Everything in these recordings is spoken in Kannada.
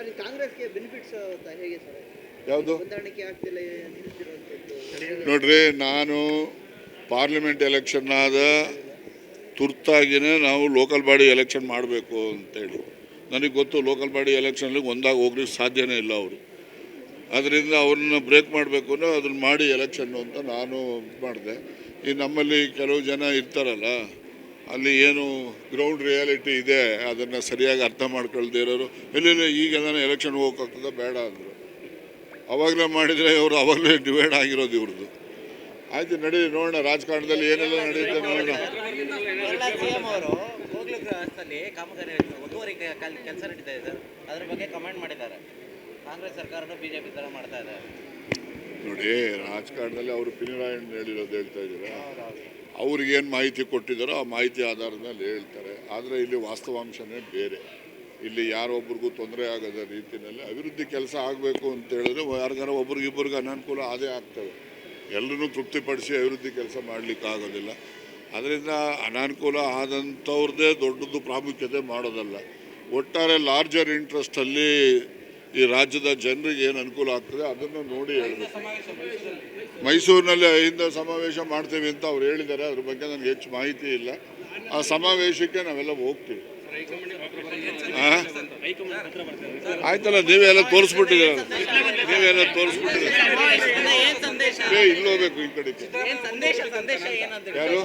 ಸರ್ ಈ ಕಾಂಗ್ರೆಸ್ಗೆ ಬೆನಿಫಿಟ್ಸ್ ಹೇಗೆ ಸರ್? ಯಾವುದು? ನೋಡ್ರಿ ನಾನು ಪಾರ್ಲಿಮೆಂಟ್ ಎಲೆಕ್ಷನ್ ಆದ ತುರ್ತಾಗಿನೇ ನಾವು ಲೋಕಲ್ ಬಾಡಿ ಎಲೆಕ್ಷನ್ ಮಾಡಬೇಕು ಅಂತೇಳಿ. ನನಗೆ ಗೊತ್ತು ಲೋಕಲ್ ಬಾಡಿ ಎಲೆಕ್ಷನಲ್ಲಿ ಒಂದಾಗ ಹೋಗ್ಲಿಕ್ಕೆ ಸಾಧ್ಯನೇ ಇಲ್ಲ ಅವರು. ಅದರಿಂದ ಅವ್ರನ್ನ ಬ್ರೇಕ್ ಮಾಡಬೇಕು ಅಂದ್ರೆ ಅದನ್ನು ಮಾಡಿ ಎಲೆಕ್ಷನ್ನು ಅಂತ ನಾನು ಮಾಡಿದೆ. ಈ ನಮ್ಮಲ್ಲಿ ಕೆಲವು ಜನ ಇರ್ತಾರಲ್ಲ ಅಲ್ಲಿ ಏನು ಗ್ರೌಂಡ್ ರಿಯಾಲಿಟಿ ಇದೆ ಅದನ್ನು ಸರಿಯಾಗಿ ಅರ್ಥ ಮಾಡ್ಕೊಳ್ದೇ ಇರೋರು ಇಲ್ಲ ಈಗ ನಾನು ಎಲೆಕ್ಷನ್ ಹೋಗೋಕ್ಕಾಗ್ತದ ಬೇಡ ಅಂದರು. ಅವಾಗಲೇ ಮಾಡಿದರೆ ಇವರು ಅವಾಗಲೇ ಡಿವೈಡ್ ಆಗಿರೋದು ಇವ್ರದ್ದು ಆಯ್ತು ನಡೀರಿ ನೋಡೋಣ ರಾಜಕಾರಣದಲ್ಲಿ ಏನೆಲ್ಲ ನಡೆಯುತ್ತೆ ನೋಡೋಣ. ಕೆಲಸ ನಡೀತಾ ಇದೆ ಅದ್ರ ಬಗ್ಗೆ ಕಮೆಂಟ್ ಮಾಡಿದ್ದಾರೆ. ಕಾಂಗ್ರೆಸ್ ಸರ್ಕಾರನು ಬಿಜೆಪಿ ತರ ಮಾಡ್ತಾ ಇದೆ. ನೋಡಿ ರಾಜಕಾರಣದಲ್ಲಿ ಅವರು ಪಿನರಾಯಣ್ ಹೇಳಿರೋದು ಹೇಳ್ತಾ ಇದ್ದೀರಾ? ಅವ್ರಿಗೇನು ಮಾಹಿತಿ ಕೊಟ್ಟಿದ್ದಾರೋ ಆ ಮಾಹಿತಿ ಆಧಾರದ ಮೇಲೆ ಹೇಳ್ತಾರೆ. ಆದರೆ ಇಲ್ಲಿ ವಾಸ್ತವಾಂಶನೇ ಬೇರೆ. ಇಲ್ಲಿ ಯಾರೊಬ್ರಿಗೂ ತೊಂದರೆ ಆಗದ ರೀತಿಯಲ್ಲಿ ಅಭಿವೃದ್ಧಿ ಕೆಲಸ ಆಗಬೇಕು ಅಂತ ಹೇಳಿದ್ರೆ ಯಾರಿಗಾರ ಒಬ್ರಿಗಿಬ್ಬರಿಗೆ ಅನಾನುಕೂಲ ಅದೇ ಆಗ್ತವೆ ಎಲ್ಲರೂ ತೃಪ್ತಿಪಡಿಸಿ ಅಭಿವೃದ್ಧಿ ಕೆಲಸ ಮಾಡಲಿಕ್ಕೆ ಆಗೋದಿಲ್ಲ. ಅದರಿಂದ ಅನಾನುಕೂಲ ಆದಂಥವ್ರದ್ದೇ ದೊಡ್ಡದು ಪ್ರಾಮುಖ್ಯತೆ ಮಾಡೋದಲ್ಲ. ಒಟ್ಟಾರೆ ಲಾರ್ಜರ್ ಇಂಟ್ರೆಸ್ಟಲ್ಲಿ ಈ ರಾಜ್ಯದ ಜನರಿಗೆ ಏನು ಅನುಕೂಲ ಆಗ್ತದೆ ಅದನ್ನು ನೋಡಿ ಹೇಳಬೇಕು. ಮೈಸೂರಿನಲ್ಲಿ ಅಹಿಂದ ಸಮಾವೇಶ ಮಾಡ್ತೀವಿ ಅಂತ ಅವ್ರು ಹೇಳಿದ್ದಾರೆ. ಅದ್ರ ಬಗ್ಗೆ ನನಗೆ ಹೆಚ್ಚು ಮಾಹಿತಿ ಇಲ್ಲ. ಆ ಸಮಾವೇಶಕ್ಕೆ ನಾವೆಲ್ಲ ಹೋಗ್ತೀವಿ? ಆಯ್ತಲ್ಲ ನೀವೆಲ್ಲ ತೋರಿಸ್ಬಿಟ್ಟಿದ್ದೀರ. ನೀವೆಲ್ಲ ತೋರಿಸ್ಬಿಟ್ಟಿದ್ದೀರ. ಇಲ್ಲಿ ಹೋಗ್ಬೇಕು ಈ ಕಡೆಗೆ ಯಾರು?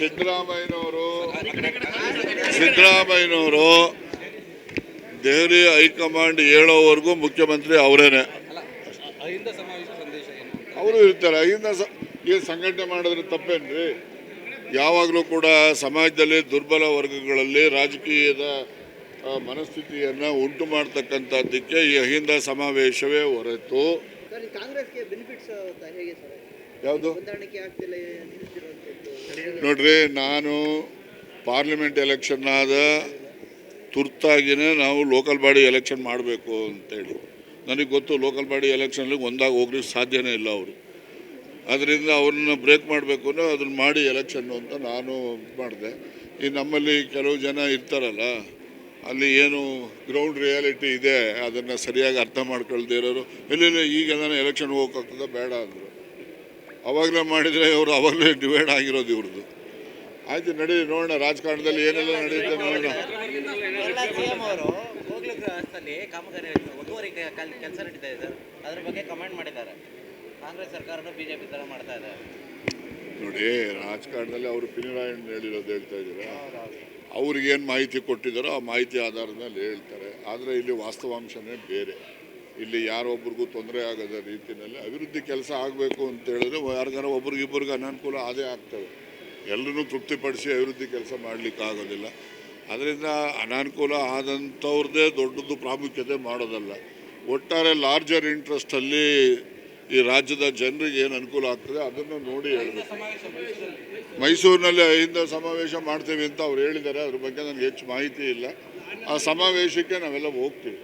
ಸಿದ್ದರಾಮಯ್ಯನವರು. ಸಿದ್ದರಾಮಯ್ಯನವರು. ದೆಹಲಿ ಹೈಕಮಾಂಡ್ ಹೇಳೋವರೆಗೂ ಮುಖ್ಯಮಂತ್ರಿ ಅವರೇನೆ. ಅಹಿಂದ ಸಮಾವೇಶ ಸಂದೇಶ ಏನು? ಅವರು ಇರ್ತಾರೆ ಅಹಿಂದ ಸ ಏನು ಸಂಘಟನೆ ಮಾಡಿದ್ರೆ ತಪ್ಪೇನ್ರಿ? ಯಾವಾಗಲೂ ಕೂಡ ಸಮಾಜದಲ್ಲಿ ದುರ್ಬಲ ವರ್ಗಗಳಲ್ಲಿ ರಾಜಕೀಯದ ಮನಸ್ಥಿತಿಯನ್ನು ಉಂಟು ಮಾಡ್ತಕ್ಕಂಥದ್ದಕ್ಕೆ ಈ ಅಹಿಂದ ಸಮಾವೇಶವೇ ಹೊರತು. ಯಾವುದು? ನೋಡ್ರಿ ನಾನು ಪಾರ್ಲಿಮೆಂಟ್ ಎಲೆಕ್ಷನ್ ಆದ ತುರ್ತಾಗಿನೇ ನಾವು ಲೋಕಲ್ ಬಾಡಿ ಎಲೆಕ್ಷನ್ ಮಾಡಬೇಕು ಅಂತೇಳಿ. ನನಗೆ ಗೊತ್ತು ಲೋಕಲ್ ಬಾಡಿ ಎಲೆಕ್ಷನ್ಗೆ ಒಂದಾಗಿ ಹೋಗ್ಲಿಕ್ಕೆ ಸಾಧ್ಯನೇ ಇಲ್ಲ ಅವರು. ಅದರಿಂದ ಅವ್ರನ್ನ ಬ್ರೇಕ್ ಮಾಡಬೇಕು ಅಂದರೆ ಅದನ್ನ ಮಾಡಿ ಎಲೆಕ್ಷನ್ನು ಅಂತ ನಾನು ಮಾಡಿದೆ. ಈ ನಮ್ಮಲ್ಲಿ ಕೆಲವು ಜನ ಇರ್ತಾರಲ್ಲ, ಅಲ್ಲಿ ಏನು ಗ್ರೌಂಡ್ ರಿಯಾಲಿಟಿ ಇದೆ, ಅದನ್ನು ಸರಿಯಾಗಿ ಅರ್ಥ ಮಾಡ್ಕೊಳ್ದೇ ಇರೋರು. ಇಲ್ಲ ಈಗ ನಾನು ಎಲೆಕ್ಷನ್ ಹೋಗೋಕ್ಕಾಗ್ತದ ಬೇಡ ಅಂದರು. ಅವಾಗಲೇ ಮಾಡಿದರೆ ಇವರು ಅವಾಗಲೇ ಡಿವೈಡ್ ಆಗಿರೋದು ಇವ್ರದ್ದು ಆಯಿತು, ನಡೀರಿ, ನೋಡೋಣ. ರಾಜಕಾರಣದಲ್ಲಿ ಏನೆಲ್ಲ ನಡೆಯುತ್ತೆ ನೋಡೋಣ. ಸಿಎಂ ಅವರು. ಕಾಮಗಾರಿ ಒಂದೂವರೆ ಕೆಲಸ ನಡೀತಾ ಇದೆ. ಸರ್ ಅದ್ರ ಬಗ್ಗೆ ಕಮೆಂಟ್ ಮಾಡಿದ್ದಾರೆ. ಕಾಂಗ್ರೆಸ್ ಸರ್ಕಾರನು ಬಿಜೆಪಿ ತರ ಮಾಡ್ತಾ ಇದೆ. ನೋಡಿ ರಾಜಕಾರಣದಲ್ಲಿ ಅವರು ಪಿನರಾಯಣ್ ಹೇಳಿರೋದು ಹೇಳ್ತಾ ಇದ್ದೀರಾ? ಅವ್ರಿಗೇನು ಮಾಹಿತಿ ಕೊಟ್ಟಿದ್ದಾರೋ ಆ ಮಾಹಿತಿ ಆಧಾರದ ಮೇಲೆ ಹೇಳ್ತಾರೆ. ಆದರೆ ಇಲ್ಲಿ ವಾಸ್ತವಾಂಶನೇ ಬೇರೆ. ಇಲ್ಲಿ ಯಾರೊಬ್ರಿಗೂ ತೊಂದರೆ ಆಗದ ರೀತಿಯಲ್ಲಿ ಅಭಿವೃದ್ಧಿ ಕೆಲಸ ಆಗಬೇಕು ಅಂತ ಹೇಳಿದ್ರೆ ಯಾರಿಗಾರ ಒಬ್ರಿಗಿಬ್ಬರಿಗೆ ಅನಾನುಕೂಲ ಅದೇ ಆಗ್ತವೆ ಎಲ್ಲರೂ ತೃಪ್ತಿಪಡಿಸಿ ಅಭಿವೃದ್ಧಿ ಕೆಲಸ ಮಾಡಲಿಕ್ಕೆ ಆಗೋದಿಲ್ಲ ಅದರಿಂದ ಅನಾನುಕೂಲ ಆದಂಥವ್ರದ್ದೇ ದೊಡ್ಡದು ಪ್ರಾಮುಖ್ಯತೆ ಮಾಡೋದಲ್ಲ. ಒಟ್ಟಾರೆ ಲಾರ್ಜರ್ ಇಂಟ್ರೆಸ್ಟಲ್ಲಿ ಈ ರಾಜ್ಯದ ಜನರಿಗೆ ಏನು ಅನುಕೂಲ ಆಗ್ತದೆ ಅದನ್ನು ನೋಡಿ ಹೇಳಬೇಕು. ಮೈಸೂರಿನಲ್ಲಿ ಅಹಿಂದ ಸಮಾವೇಶ ಮಾಡ್ತೀವಿ ಅಂತ ಅವ್ರು ಹೇಳಿದ್ದಾರೆ. ಅದ್ರ ಬಗ್ಗೆ ನನಗೆ ಹೆಚ್ಚು ಮಾಹಿತಿ ಇಲ್ಲ. ಆ ಸಮಾವೇಶಕ್ಕೆ ನಾವೆಲ್ಲ ಹೋಗ್ತೀವಿ.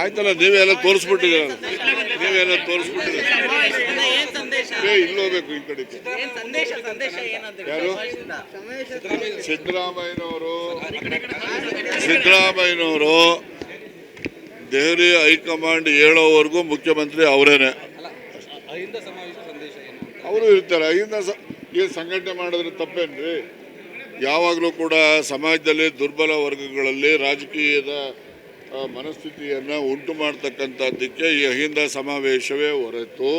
ಆಯ್ತಲ್ಲ, ನೀವೆಲ್ಲ ತೋರಿಸ್ಬಿಟ್ಟಿದ್ದೀರ. ನೀವೆಲ್ಲ ತೋರಿಸ್ಬಿಟ್ಟಿದ್ದೀರ. ಈ ಏನಂತ ಯಾರು? ಸಿದ್ದರಾಮಯ್ಯನವರು. ಸಿದ್ದರಾಮಯ್ಯನವರು ದೆಹಲಿ ಹೈಕಮಾಂಡ್ ಹೇಳೋವರೆಗೂ ಮುಖ್ಯಮಂತ್ರಿ ಅವರೇನೆ. ಅವರು ಇರ್ತಾರೆ. ಅಹಿಂದ ಏನು ಸಂಘಟನೆ ಮಾಡಿದ್ರೆ ತಪ್ಪೇನ್ರಿ? ಯಾವಾಗಲೂ ಕೂಡ ಸಮಾಜದಲ್ಲಿ ದುರ್ಬಲ ವರ್ಗಗಳಲ್ಲಿ ರಾಜಕೀಯದ ಮನಸ್ಥಿತಿಯನ್ನು ಉಂಟು ಮಾಡ್ತಕ್ಕಂಥದ್ದಕ್ಕೆ ಈ ಅಹಿಂದ ಸಮಾವೇಶವೇ ಹೊರತು